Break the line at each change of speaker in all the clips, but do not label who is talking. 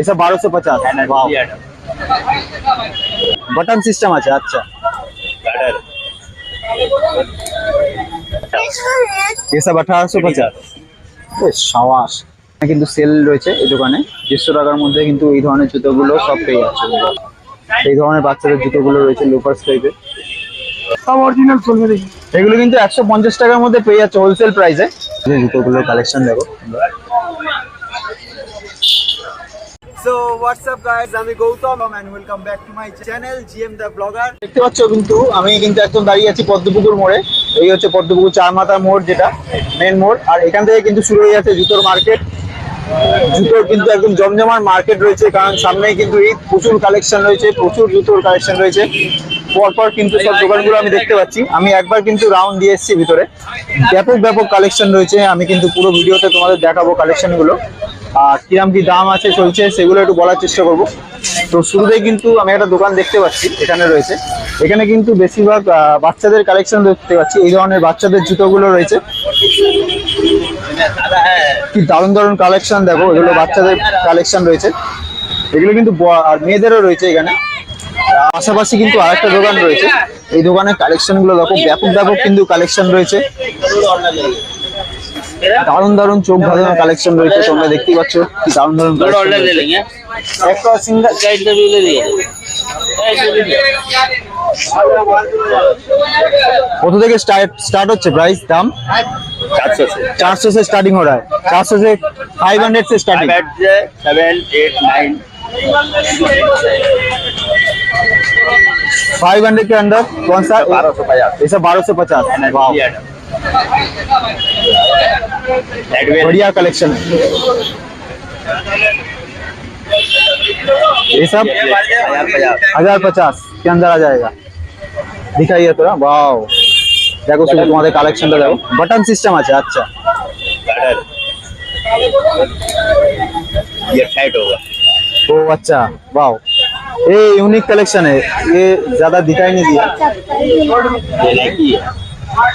এসব বারোশো পঞ্চাশ বটন সিস্টেম আছে আচ্ছা। এসব আঠারোশো পঞ্চাশ সাবাস। কিন্তু সেল রয়েছে এই দোকানে। দেড়শো টাকার মধ্যে কিন্তু এই ধরনের জুতোগুলো সব পেয়ে যাচ্ছে এই ধরনের বাচ্চাদের জুতোগুলো রয়েছে লোফার্স টাইপের
সব অরিজিনাল দেখি।
এগুলো কিন্তু একশো পঞ্চাশ টাকার মধ্যে পেয়ে যাচ্ছে হোলসেল প্রাইসে জুতোগুলোর কালেকশন দেখো
সো হোয়াটসঅ্যাপ গাইস আমি Gautam and welcome back to my channel GM the blogger
দেখতে পাচ্ছ কিন্তু, আমি কিন্তু একদম দাঁড়িয়ে আছি পদ্মপুকুর মোড়ে। এই হচ্ছে পদ্মপুকুর চার মাথা মোড় যেটা মেন মোড়। আর এখান থেকে কিন্তু শুরু হয়ে যাচ্ছে জুতোর মার্কেট জুতোর কিন্তু একদম জমজমার মার্কেট রয়েছে, কারণ সামনেই কিন্তু ঈদ প্রচুর কালেকশন রয়েছে, প্রচুর জুতোর কালেকশন রয়েছে। পরপর কিন্তু সব দোকানগুলো আমি দেখতে পাচ্ছি। আমি একবার কিন্তু রাউন্ড দিয়ে এসেছি ভিতরে। ব্যাপক ব্যাপক কালেকশন রয়েছে। আমি কিন্তু পুরো ভিডিওতে তোমাদের দেখাবো কালেকশনগুলো আর কিরাম কি দাম আছে, চলছে, সেগুলো একটু বলার চেষ্টা করব। তো শুরুতেই কিন্তু আমি একটা দোকান দেখতে পাচ্ছি, এখানে রয়েছে। এখানে কিন্তু বেশিরভাগ বাচ্চাদের কালেকশন দেখতে পাচ্ছি। এই ধরনের বাচ্চাদের জুতোগুলো রয়েছে। কি দারুণ দারুণ কালেকশন দেখো এগুলো বাচ্চাদের কালেকশন রয়েছে। এগুলো কিন্তু ব- আর মেয়েদেরও রয়েছে এখানে। পাশাপাশি কিন্তু আরেকটা দোকান রয়েছে। এই দোকানের কালেকশনগুলো দেখো ব্যাপক ব্যাপক কিন্তু কালেকশন রয়েছে। দারুণ দারুণ চোখ ধাঁধানো কালেকশন রয়েছে তোমরা দেখতেই পাচ্ছ কি দারুণ দারুণ সিঙ্গেল কত থেকে স্টার্ট স্টার্ট হচ্ছে প্রাইস দাম
चार सौ से
चार सौ से स्टार्टिंग हो रहा है चार सौ से फाइव हंड्रेड से स्टार्टिंग
बैठ जाए seven eight nine
five hundred के अंदर कौन सा
बारह सौ पचास
ये सब बारह सौ पचास वाह बढ़िया कलेक्शन ये सब
हजार पचास
हजार पचास के अंदर आ जाएगा दिखाइए थोड़ा वाओ দেখো শুধু তোমাদের কালেকশনটা দেখো বাটন সিস্টেম আছে আচ্ছা
कलर ये टाइट होगा
ओ अच्छा वाओ ये यूनिक कलेक्शन है ये ज्यादा दिखाई नहीं दिया
ये नाइकी है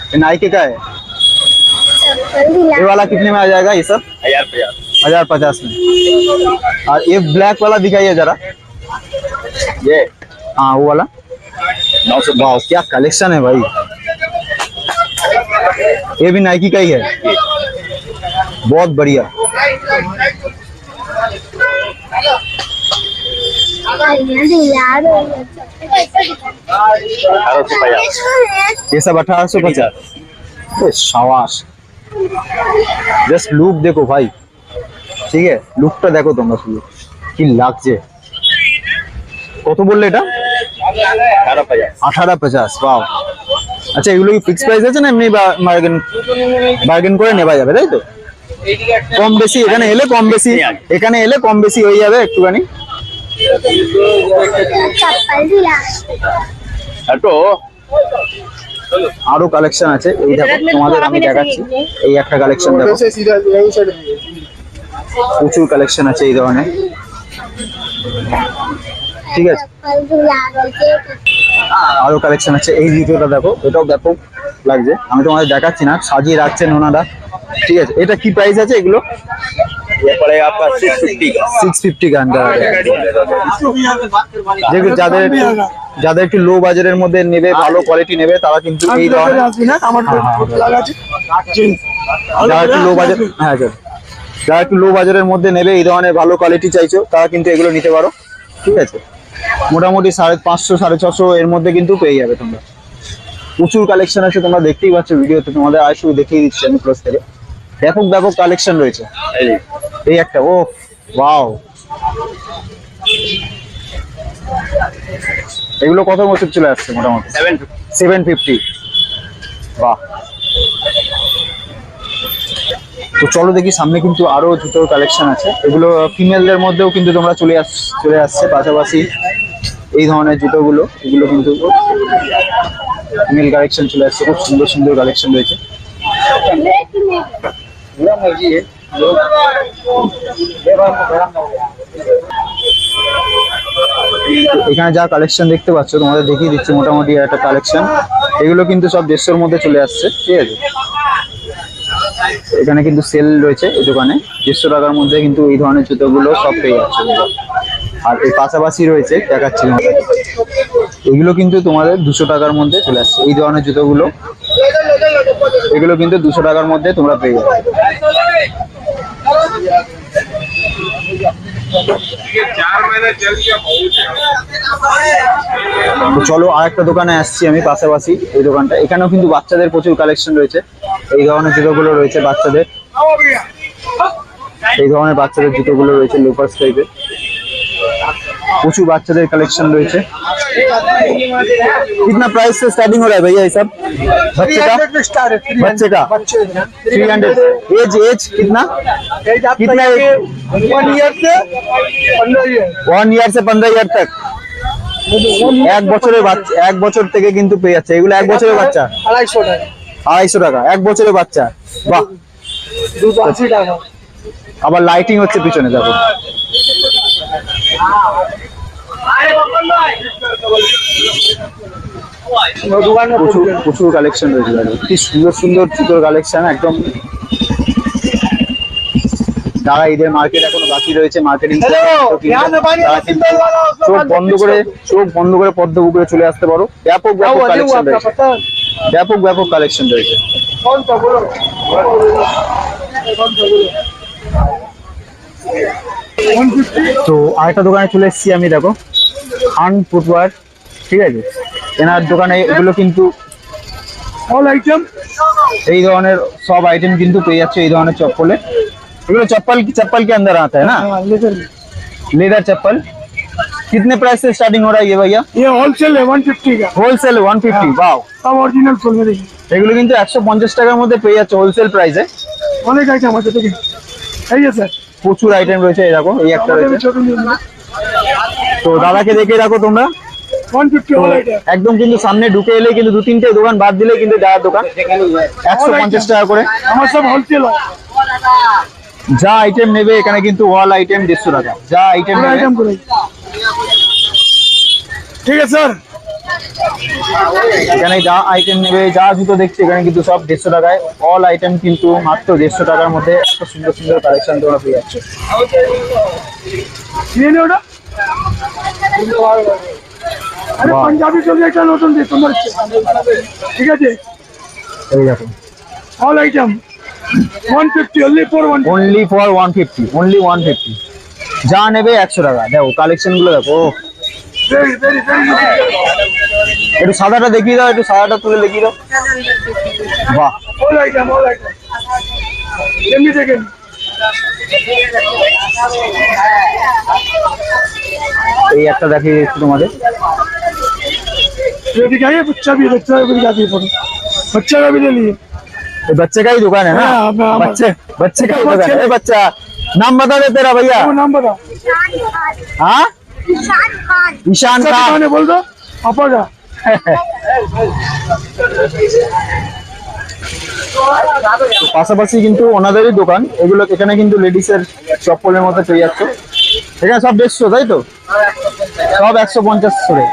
ये नाइके का है ये वाला कितने में आ जाएगा ये सब
हजार पचास
हजार पचास में और ये ब्लैक वाला दिखाइए जरा
ये
हाँ वो वाला
नौ सौ
वाह क्या कलेक्शन है भाई ये भी नाइकी का ही है बहुत बढ़िया
अठारह सौ पचास
ये सब अठारह सौ पचास शाबाश জাস্ট লুক দেখো ভাই ঠিক আছে লুকটা দেখো তোমরা শুধু কি লাগছে কত বললে এটা
अठारह पचास
আঠারো পঞ্চাশ। বাও আচ্ছা এগুলো কি ফিক্স প্রাইস আছে না এমনি বার্গেন বার্গেন করে নেওয়া যাবে তাই তো? কম বেশি এখানে এলে কম বেশি এখানে এলে কম বেশি হয়ে যাবে একটুখানি। আরও কালেকশন আছে। এই দেখো তোমাদের আমি দেখাচ্ছি। এই একটা কালেকশন দেখো। প্রচুর কালেকশন আছে এই ধরনের। ঠিক আছে। আরও কালেকশন আছে। এই জুতোটা দেখো এটাও ব্যাপক লাগছে। আমি তোমাদের দেখাচ্ছি না সাজিয়ে রাখছেন ওনারা। ঠিক আছে এটা কি প্রাইস আছে এগুলো? যাদের যাদের একটু লো বাজারের মধ্যে নেবে ভালো কোয়ালিটি নেবে তারা কিন্তু এই হ্যাঁ, হ্যাঁ, হ্যাঁ। যারা একটু লো বাজার হ্যাঁ যারা একটু লো বাজারের মধ্যে নেবে এই ধরনের ভালো কোয়ালিটি চাইছো তারা কিন্তু এগুলো নিতে পারো। ঠিক আছে। মোটামুটি সাড়ে পাঁচশো সাড়ে ছশো এর মধ্যে কিন্তু পেয়ে যাবে তোমরা। প্রচুর কালেকশন আছে তোমরা দেখতেই পাচ্ছ ভিডিওতে। তোমাদের আইসু দেখিয়ে দিচ্ছি আমি প্লাস থেকে। ব্যাপক ব্যাপক কালেকশন রয়েছে। এই একটা ও বাও এগুলো কত বছর চলে আসছে মোটামুটি? সেভেন ফিফটি বাহ! তো চলো দেখি, সামনে কিন্তু আরও জুতোর কালেকশন আছে। এগুলো ফিমেলদের মধ্যেও কিন্তু তোমরা চলে আস, চলে আসছে পাশাপাশি এই ধরনের জুতোগুলো। এগুলো কিন্তু ফিমেল কালেকশন চলে আসছে, খুব সুন্দর সুন্দর কালেকশন রয়েছে। এখানে যা কালেকশন দেখতে পাচ্ছ, তোমাদের দেখিয়ে দিচ্ছি মোটামুটি একটা কালেকশন এগুলো কিন্তু সব দেড়শোর মধ্যে চলে আসছে, ঠিক আছে? এখানে কিন্তু সেল রয়েছে এই দোকানে। দেড়শো টাকার মধ্যে কিন্তু এই ধরনের জুতোগুলো সব পেয়ে যাচ্ছে। আর এই পাশাপাশি রয়েছে, দেখাচ্ছি এগুলো কিন্তু তোমাদের দুশো টাকার মধ্যে চলে আসছে। এই ধরনের জুতোগুলো, এগুলো কিন্তু দুশো টাকার মধ্যে তোমরা পেয়ে যাবে। তো চলো আরেকটা দোকানে আসছি আমি পাশাপাশি এই দোকানটা। এখানেও কিন্তু বাচ্চাদের প্রচুর কালেকশন রয়েছে। এই ধরনের জুতোগুলো রয়েছে বাচ্চাদের। এই ধরনের বাচ্চাদের জুতোগুলো রয়েছে লোপার্স টাইপের প্রচুর বাচ্চাদের কালেকশন রয়েছে कितना प्राइस से स्टार्टिंग हो रहा है भैया ये सब बच्चे का
स्टार है
बच्चे का थ्री हंड्रेड एज एज कितना कितना
वन ईयर से पंद्रह ईयर
ওয়ান ইয়ার সে পনেরো ইয়ার तक এক বছরের বাচ্চা এক বছর থেকে কিন্তু পেয়ে যাচ্ছে এগুলো এক বছরের বাচ্চা
अढ़ाई सौ टाका
আড়াইশো টাকা এক বছরের বাচ্চা বাহ
দুশো আশি টাকা
আবার লাইটিং হচ্ছে পিছনে দেখো
দোকানে
প্রচুর প্রচুর কালেকশন রয়েছে কি সুন্দর সুন্দর জুতোর কালেকশন একদম। যারা ঈদের মার্কেট এখনও বাকি রয়েছে মার্কেটিং চোখ বন্ধ করে চোখ বন্ধ করে পদ্মপুকুরে চলে আসতে পারো। ব্যাপক ব্যাপক কালেকশন রয়েছে। ব্যাপক ব্যাপক কালেকশন রয়েছে। তো আরেকটা দোকানে চলে এসেছি আমি দেখো আন ফুটওয়ার ঠিক আছে এনার দোকানে এগুলো কিন্তু
ऑल आइटम
এই ধরনের সব আইটেম কিন্তু পেয়ে যাচ্ছে এই ধরনের চপ্পলে এগুলো चप्पल चप्पल के अंदर आता है ना
हाँ लेकर
लेदर चप्पल कितने प्राइस से स्टार्टिंग हो रहा है ये भैया
ये होलसेल है वन फिफ्टी का
হোলসেল ওয়ান ফিফটি বাও
सब ओरिजिनल फुल में देखिए
এগুলো কিন্তু একশো পঞ্চাশ টাকার মধ্যে পেয়ে যাচ্ছে হোলসেল প্রাইসে
অনেক আইটেম আছে দেখি এই যে স্যার
প্রচুর আইটেম রয়েছে এই দেখো এই একটা রয়েছে। তো দাদাকে দেখে রাখো তোমরা। একদম কিন্তু সামনে ঢুকে এলে কিন্তু দু তিনটে দোকান বাদ দিলে কিন্তু যাওয়ার দোকান। একশো পঞ্চাশ টাকা করে।
আমার সব হোলসেল
যা আইটেম নেবে এখানে কিন্তু অল আইটেম দেড়শো টাকা। যা আইটেম
আইটেম ঠিক আছে স্যার।
এখানে যা আইটেম নেবে যা জুতো দেখছে এখানে কিন্তু সব দেড়শো টাকায়। অল আইটেম কিন্তু মাত্র দেড়শো টাকার মধ্যে এত সুন্দর সুন্দর কালেকশন তোমরা পেয়ে যাচ্ছে।
পাঞ্জাবি একটা নতুন তোমার ঠিক আছে?
এই দেখো।
All item one fifty only four one
only for one fifty only one fifty যা নেবে একশো টাকা। দেখো কালেকশনগুলো দেখো একটু সাদাটা দেখিয়ে দাও একটু সাদাটা তুলে দেখিয়ে দাও বাহ
অল আইটেম অল আইটেম এমনি দেখেন
এই একটা দেখিয়ে দিচ্ছি তোমাদের
ये दिखाइए बच्चा भी बच्चा भी दिखाती है फोटो बच्चा का भी ले लिए
ये बच्चे का ही दुकान है ना
हाँ, हाँ, हाँ।
बच्चे बच्चे का ही दुकान है ए, बच्चा नाम बता दे तेरा भैया
वो नाम बता
हाँ
ईशान खान
ईशान
अच्छा
खान
दुकान है बोल दो
অপরা পাশাপাশি কিন্তু ওনাদেরই দোকান, এগুলো এখানে কিন্তু লেডিসের চপ্পলের মতো পেয়ে যাচ্ছে। এখানে সব দেখছ তাই তো? সব একশো পঞ্চাশ করে।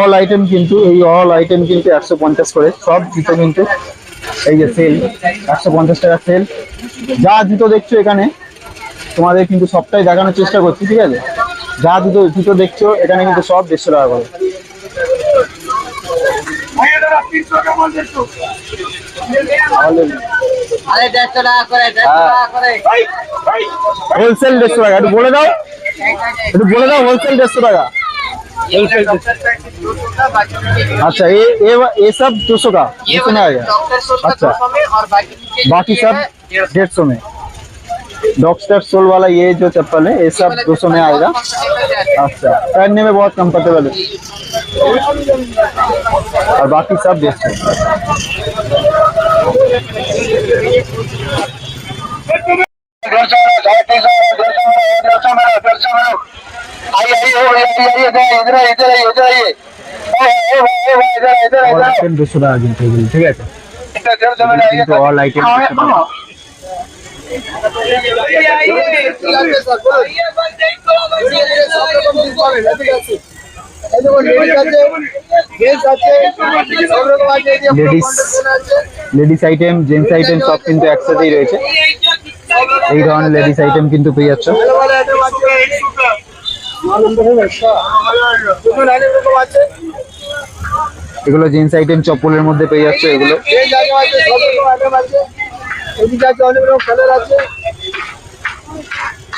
অল আইটেম কিন্তু, এই অল আইটেম কিন্তু একশো পঞ্চাশ করে। সব জুতো কিন্তু, এই যে সেল একশো পঞ্চাশ টাকা সেল যা জুতো দেখছ এখানে, তোমাদের কিন্তু সবটাই দেখানোর চেষ্টা করছি, ঠিক আছে? যা জুতো জুতো দেখছো এখানে কিন্তু সব দেড়শো টাকা করে
भाई इधर आप तीन सौ का माल देखो
হোলসেল দেড়শো টাকা একটু বলে দাও একটু বলে দাও হোলসেল দেড়শো টাকা अच्छा ये ये ये सब दो सौ का दो सौ में आएगा अच्छा बाकी सब डेढ़ सौ में डॉक्टर सोल वाला ये जो चप्पल है ये सब दो सौ में आएगा अच्छा पहनने में बहुत कंफर्टेबल है और बाकी सब आइटम दो सौ हैं ठीक है ladies ladies item gents item সব কিন্তু একসাথেই রয়েছে। এই ধরনের লেডিস আইটেম কিন্তু পেয়ে যাচ্ছ। এগুলো জেন্টস আইটেম চপ্পলের মধ্যে পেয়ে যাচ্ছ এগুলো।
এদিকে আছে অনেক রকম কালার আছে।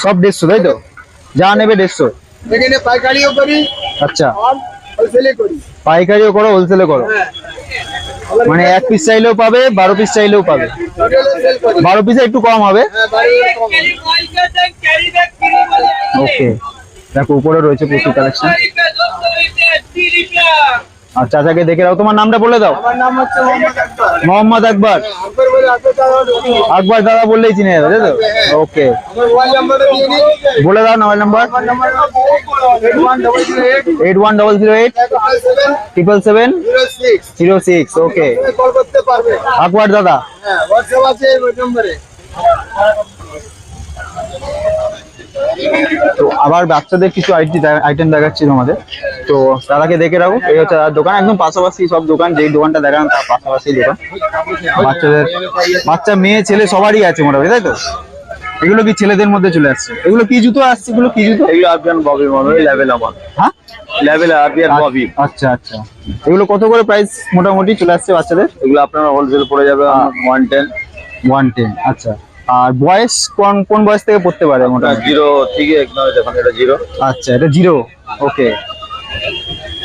সব দেড়শো তাই তো? যা নেবে দেড়শো।
এখানে পাইকারিও করি।
আচ্ছা।
হোলসেলে করি।
পাইকারিও করো হোলসেলে করো।
হ্যাঁ।
মানে এক পিস চাইলেও পাবে বারো পিস চাইলেও পাবে। বারো পিসে একটু কম হবে।
হ্যাঁ
ওকে দেখো উপরে রয়েছে প্রচুর কালেকশন আর চাচাকে দেখে দাও। তোমার নামটা বলে দাও।
মোহাম্মদ আকবর।
আকবর।
দাদা
বললেই চিনে যাবে তাই তো? ওকে। বলে দাও mobile
number.
Eight one
double zero
eight triple seven
zero six okay
Akbar দাদা।
হ্যাঁ হোয়াটসঅ্যাপ আছে নম্বরে
তো আবার বাচ্চাদের কিছু আইটেম দেখাচ্ছি তোমাদের। তো তারাকে দেখে রাখো এই হচ্ছে দোকান একদম পাশাপাশি সব দোকান যেই দোকানটা দেখান তার পাশাপাশি দোকান। বাচ্চাদের বাচ্চা মেয়ে ছেলে সবারই আছে মোটামুটি তাই তো? এগুলো কি ছেলেদের মধ্যে চলে আসছে? এগুলো কি জুতো আসছে? এগুলো কি জুতো?
এগুলো আফগান ববি মনে লেভেল আমার।
হ্যাঁ?
লেভেল আফগান ববি
আচ্ছা আচ্ছা। এগুলো কত করে প্রাইস মোটামুটি চলে আসছে বাচ্চাদের?
এগুলো আপনার হোলসেল পড়ে যাবে ওয়ান টেন
ওয়ান টেন আচ্ছা। আর বয়স কোন কোন বয়স থেকে পড়তে পারে মোটামুটি?
জিরো থেকে এক নয় দেখুন এটা জিরো।
আচ্ছা এটা জিরো। ওকে।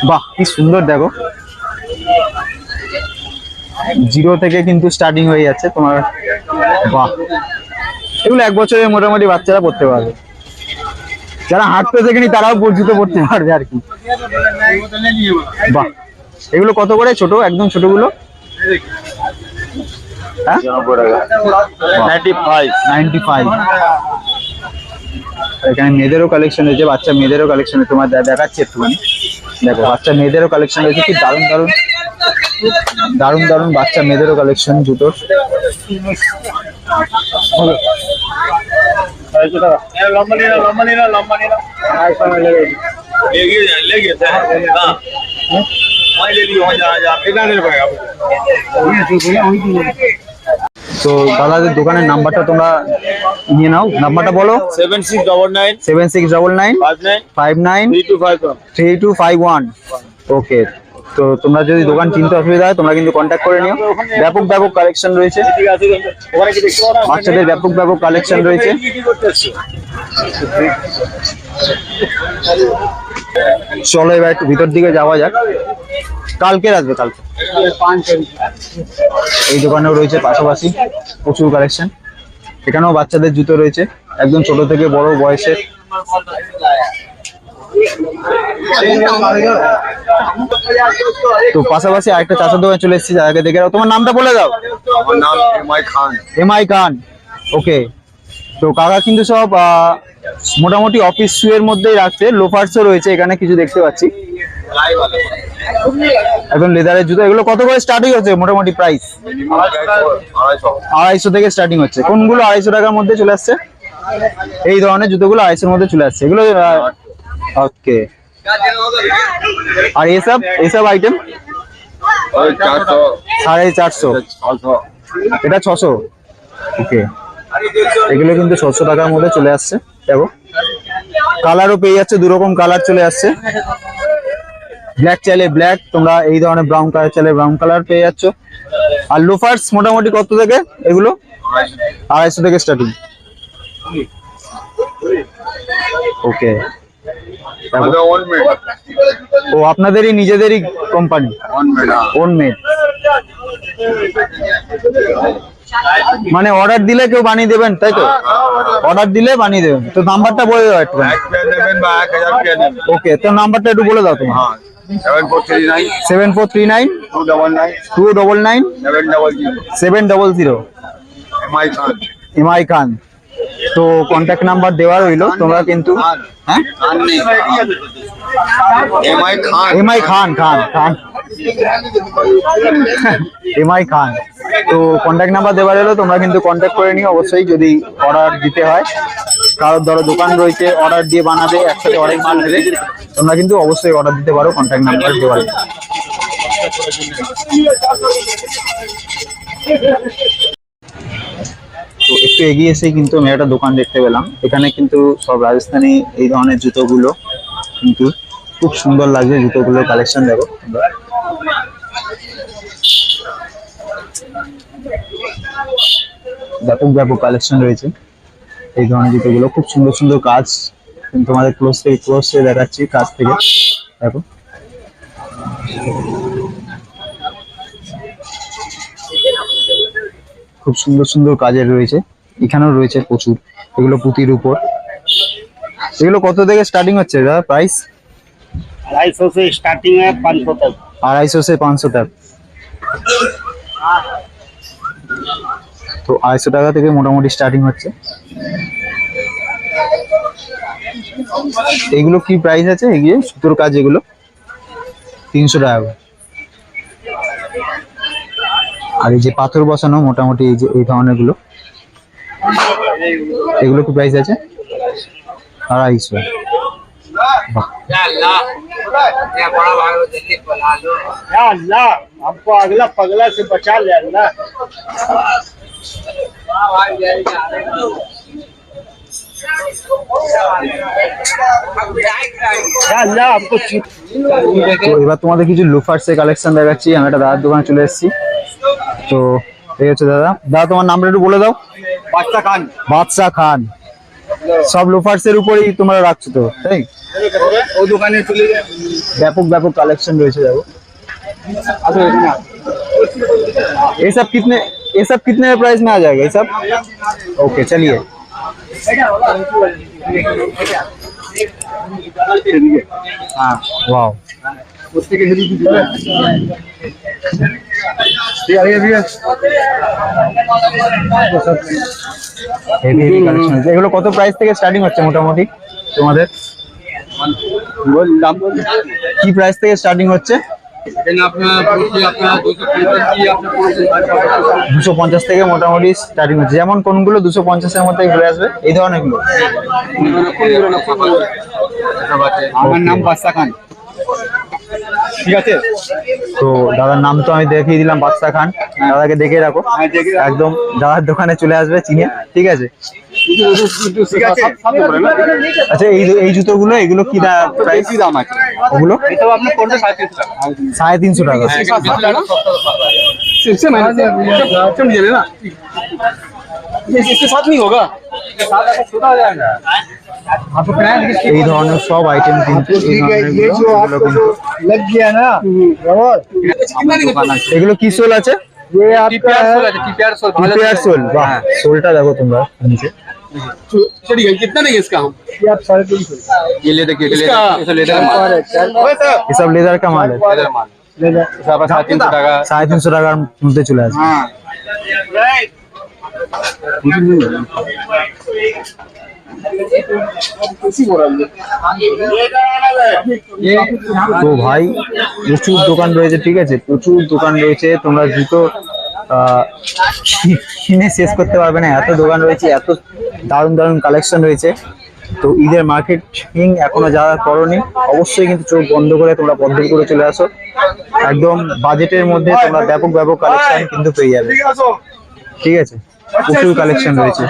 বাহ কি সুন্দর দেখো। জিরো থেকে কিন্তু স্টার্টিং হয়ে যাচ্ছে তোমার। বাহ। এগুলো এক বছরের মোটামুটি বাচ্চারা পড়তে পারবে। যারা হাঁটতে শেখেনি তারাও পরিচিত পড়তে পারবে আর কি। বাহ। এগুলো কত করে? ছোট একদম ছোটগুলো হ্যাঁ
নাইনটি ফাইভ
নাইনটি ফাইভ এখানে মেয়েদেরও কালেকশন রয়েছে বাচ্চা মেয়েদেরও কালেকশন তোমার দেখাচ্ছি একটুখানি। দেখো বাচ্চা মেয়েদেরও কালেকশন রয়েছে কি দারুণ দারুণ। দারুণ দারুণ বাচ্চা মেয়েদেরও কালেকশন জুতোর।
লম্বা
তো দাদাদের দোকানের নাম্বারটা তোমরা নিয়ে নাও। নাম্বারটা বলো।
Seven six double nine
seven six double nine
five nine
five nine
three two five one
three two five one okay তো তোমরা যদি দোকান চিনতে অসুবিধা হয় তোমরা কিন্তু কন্ট্যাক্ট করে নিও। ব্যাপক ব্যাপক কালেকশন রয়েছে। বাচ্চাদের ব্যাপক ব্যাপক কালেকশন রয়েছে? চলো এবার একটু ভিতর দিকে যাওয়া যাক। কালকে আসবে কালকে। এই দোকানেও রয়েছে পাশাপাশি প্রচুর কালেকশন এখানেও বাচ্চাদের জুতো রয়েছে একদম ছোট থেকে বড় বয়সের। তো পাশাপাশি আরেকটা চাচার দোকানে চলে এসেছি যাকে দেখে তোমার নামটা বলে দাও।
আমার নাম MI Khan.
M I Khan. Okay. তো কাকা কিন্তু সব মোটামুটি অফিস শুয়ের মধ্যেই রাখছে। লোফার্সও রয়েছে এখানে কিছু দেখতে পাচ্ছি। একদম লেদারের জুতো। এগুলো কত করে স্টার্টিং হচ্ছে? মোটামুটি প্রাইস
আড়াইশো
থেকে স্টার্টিং হচ্ছে। কোনগুলো আড়াইশো টাকার মধ্যে চলে আসছে? এই ধরনের জুতোগুলো আড়াইশোর মধ্যে চলে আসছে। এগুলো ওকে আর এসব এসব আইটেম সাড়ে চারশো। এটা ছশো? ওকে এগুলো কিন্তু ছশো টাকার মধ্যে চলে আসছে। দেখো। কালারও পেয়ে যাচ্ছে দু রকম কালার চলে আসছে। ব্ল্যাক চাইলে ব্ল্যাক তোমরা এই ধরনের ব্রাউন কালার চাইলে ব্রাউন কালার পেয়ে যাচ্ছ। আর লোফার্স মোটামুটি কত থেকে? এগুলো? আড়াইশো থেকে স্টার্টিং ওকে ও আপনাদেরই নিজেদেরই কোম্পানি
ওন মেড
মানে অর্ডার দিলে কেউ বানিয়ে দেবেন তাই তো? অর্ডার দিলে বানিয়ে দেবেন। তো নাম্বারটা বলে দাও একটু ওকে তো নাম্বারটা একটু বলে দাও তুমি
হ্যাঁ। Seven
four three nine
two double nine
double seven double
zero MI
Khan Khan তো কন্ট্যাক্ট নাম্বার দেওয়া রইল তোমরা কিন্তু হ্যাঁ?
এমআই খান
খান খান এমআই খান তো কন্ট্যাক্ট নাম্বার দেওয়া রইল তোমরা কিন্তু কন্ট্যাক্ট করে নিও, অবশ্যই যদি অর্ডার দিতে হয় কারোর ধরো দোকান রয়েছে অর্ডার দিয়ে বানাবে, একসাথে অনেক মাল নেবে, তোমরা কিন্তু অবশ্যই অর্ডার দিতে পারো কন্ট্যাক্ট নাম্বার দেওয়া। তো একটু এগিয়ে এসেই কিন্তু আমি একটা দোকান দেখতে পেলাম এখানে কিন্তু সব রাজস্থানি এই ধরনের জুতোগুলো কিন্তু খুব সুন্দর লাগছে, জুতোগুলোর কালেকশন দেখো। ব্যাপক ব্যাপক কালেকশন রয়েছে। এই ধরনের জুতোগুলো খুব সুন্দর সুন্দর কাজ তোমাদের ক্লোজ থেকে ক্লোজ থেকে দেখাচ্ছি কাজ থেকে। দেখো। খুব সুন্দর সুন্দর কাজের রয়েছে। এখানেও রয়েছে প্রচুর। এগুলো পুঁতির উপর। এগুলো কত থেকে স্টার্টিং হচ্ছে প্রাইস
আড়াইশো স্টার্টিং
আড়াইশো সে পাঁচশো টাকা। তো আড়াইশো টাকা থেকে মোটামুটি স্টার্টিং হচ্ছে। এগুলো কি প্রাইস আছে? এগিয়ে সুতোর কাজ এগুলো। তিনশো টাকা। আর এই যে পাথর বসানো, মোটামুটি এই যে এই ধরনেরগুলো এগুলো কি প্রাইস আছে? আড়াইশো।
या अल्लाह हमको अगला पगला से बचा ले अल्लाह या अल्लाह हमको चुप
তো এবার তোমাদের কিছু লুফার্স এর কালেকশন দেখাচ্ছি আমি একটা দাদার দোকানে চলে এসেছি তো এই হচ্ছে দাদা দাদা তোমার নামটা একটু বলে দাও
বাচ্চা খান
বাদশা খান সব লুফার্স এর উপরেই তোমরা রাখছো তো তাই
ও দোকানে চলে যায়
ব্যাপক ব্যাপক কালেকশন রয়েছে দেখো ये सब कितने ये सब कितने प्राइस में आ जाएगा ये सब ओके चलिए हाँ वाओ হেভি হেভি কালেকশন আছে এগুলো কত প্রাইস থেকে স্টার্টিং হচ্ছে মোটামুটি তোমাদের? কি প্রাইস থেকে স্টার্টিং হচ্ছে?
এখানে আপনার বলছি আপনার দুশো পঞ্চাশ কি আপনার
দুশো থেকে মোটামুটি স্টার্টিং হচ্ছে। যেমন কোনগুলো দুশো পঞ্চাশের মধ্যে ঘুরে আসবে এই ধরনেরগুলো।
আমার নাম বাদশা খান। ঠিক আছে
তো দাদার নাম তো আমি দেখিয়ে দিলাম বাদশা খান দাদাকে দেখে রাখো
হ্যাঁ, দেখে রাখো।
একদম দাদার দোকানে চলে আসবে চিনে ঠিক আছে
ঠিক আছে
আচ্ছা এই এই জুতোগুলো এগুলো কি প্রাইস
বেশি দাম আছে
ওগুলো
এটাও আপনার পড়বে সাড়ে তিনশো টাকা
সাড়ে তিনশো টাকা
इससे मैंने समझे ना इसके साथ नहीं होगा छोटा हो जाएगा आपको किराया
এই ধরনের সব আইটেম কিন্তু এই ধরনের গুলো, এগুলো কিন্তু
लग गया ना
এগুলো কি সোল আছে
ये आपका है
टीपीआर सोल
টিপিআর সোল বাহ সোলটা দেখো তোমরা নিচে
चलिए कितना देंगे इसका हम
ये आप साढ़े तीन सौ
ये ले देखिए लेदर लेदर माल
এসব লেদার का माल है
लेदर माल साढ़े साढ़े तीन सौ টাকা
সাড়ে তিনশো টাকার মধ্যে চলে আসবে
हाँ
তো ভাই, প্রচুর দোকান রয়েছে, ঠিক আছে? প্রচুর দোকান রয়েছে, তোমরা জুতো কিনে শেষ করতে পারবে না। এত দোকান রয়েছে, এত দারুণ দারুণ কালেকশন রয়েছে। তো ঈদের মার্কেটিং এখনও যারা করনি, অবশ্যই কিন্তু চোখ বন্ধ করে তোমরা বন্ধ করে চলে আসো। একদম বাজেটের মধ্যে তোমরা ব্যাপক ব্যাপক কালেকশন কিন্তু পেয়ে যাবে। ঠিক আছে? প্রচুর কালেকশন রয়েছে।